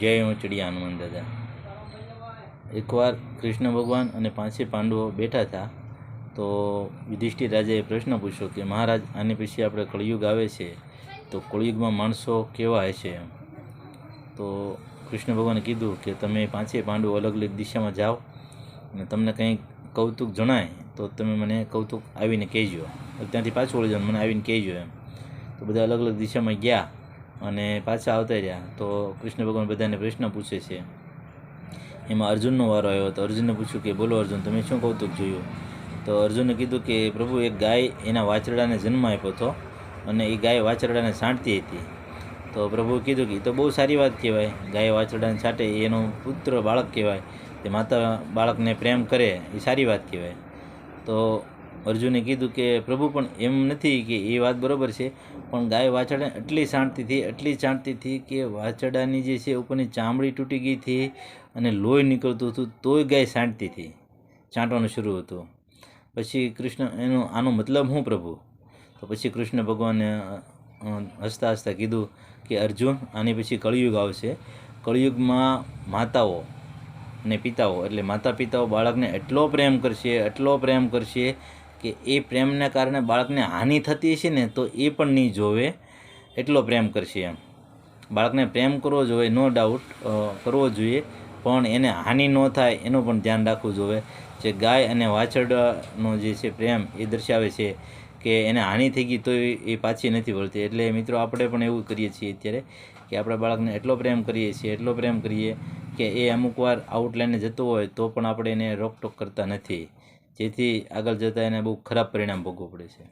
જય ઊંચડિયા હનુમાન દાદા. એકવાર કૃષ્ણ ભગવાન અને પાંચે પાંડવો બેઠા હતા, તો યુધિષ્ઠિર રાજાએ પ્રશ્ન પૂછ્યો કે, મહારાજ, આની પછી આપણે કળિયુગ આવે છે, તો કળિયુગમાં માણસો કેવા હશે તો કૃષ્ણ ભગવાને કીધું કે, તમે પાંચે પાંડવો અલગ અલગ દિશામાં જાઓ અને તમને કંઈક કૌતુક જણાય, તો તમે મને કૌતુક આવીને કહેજો. ત્યાંથી પાછું વળી જાઓ મને આવીને કહેજો એમ. તો બધા અલગ અલગ દિશામાં ગયા. અને પાછા આવતા રહ્યા. તો કૃષ્ણ ભગવાન બધાને પ્રશ્ન પૂછે છે. એમાં અર્જુનનો વારો આવ્યો તો અર્જુનને પૂછ્યું કે, બોલો અર્જુન, તમે શું કૌતુક જોયું? તો અર્જુને કીધું કે, પ્રભુ, એક ગાય એના વાછરડાને જન્મ આપ્યો હતો અને એ ગાય વાછરડાને છાંટતી હતી. તો પ્રભુએ કીધું કે એ તો બહુ સારી વાત કહેવાય. ગાય વાછરડાને છાંટે એનો પુત્ર બાળક કહેવાય. તે માતા બાળકને પ્રેમ કરે, એ સારી વાત કહેવાય. તો અર્જુને કીધું કે, પ્રભુ, પણ એમ નથી કે એ વાત બરાબર છે, પણ ગાય વાછડા એટલી હતી એટલી છાંટતી હતી કે વાછરડાની જે છે ઉપરની ચામડી તૂટી ગઈ હતી અને લોહી નીકળતું હતું, તોય ગાય હતી છાંટવાનું શરૂ હતું. પછી કૃષ્ણ એનો, આનો મતલબ હું પ્રભુ? તો પછી કૃષ્ણ ભગવાને હસતા હસતા કીધું કે, અર્જુન, આની પછી કળિયુગ આવશે. કળિયુગમાં માતાઓ અને પિતાઓ, એટલે માતા પિતાઓ બાળકને એટલો પ્રેમ કરશે, એટલો પ્રેમ કરશે કે એ પ્રેમને કારણે બાળકને હાનિ થતી હશે ને, તો એ પણ નહીં જોવે એટલો પ્રેમ કરશે એમ. બાળકને પ્રેમ કરવો જોઈએ, નો ડાઉટ કરવો જોઈએ, પણ એને હાનિ ન થાય એનું પણ ધ્યાન રાખવું જોઈએ. જે ગાય અને વાછરડાનો જે છે પ્રેમ એ દર્શાવે છે કે એને હાનિ થઈ ગઈ તો એ પાછી નથી વળતી. એટલે મિત્રો આપણે પણ એવું કરીએ છીએ અત્યારે કે આપણા બાળકને એટલો પ્રેમ કરીએ છીએ, એટલો પ્રેમ કરીએ કે એ અમુક વાર આઉટલાઈને જતો હોય તો પણ આપણે એને રોકટોક કરતા નથી. જેથી આગળ જતાં એને બહુ ખરાબ પરિણામ ભોગવવું પડે છે.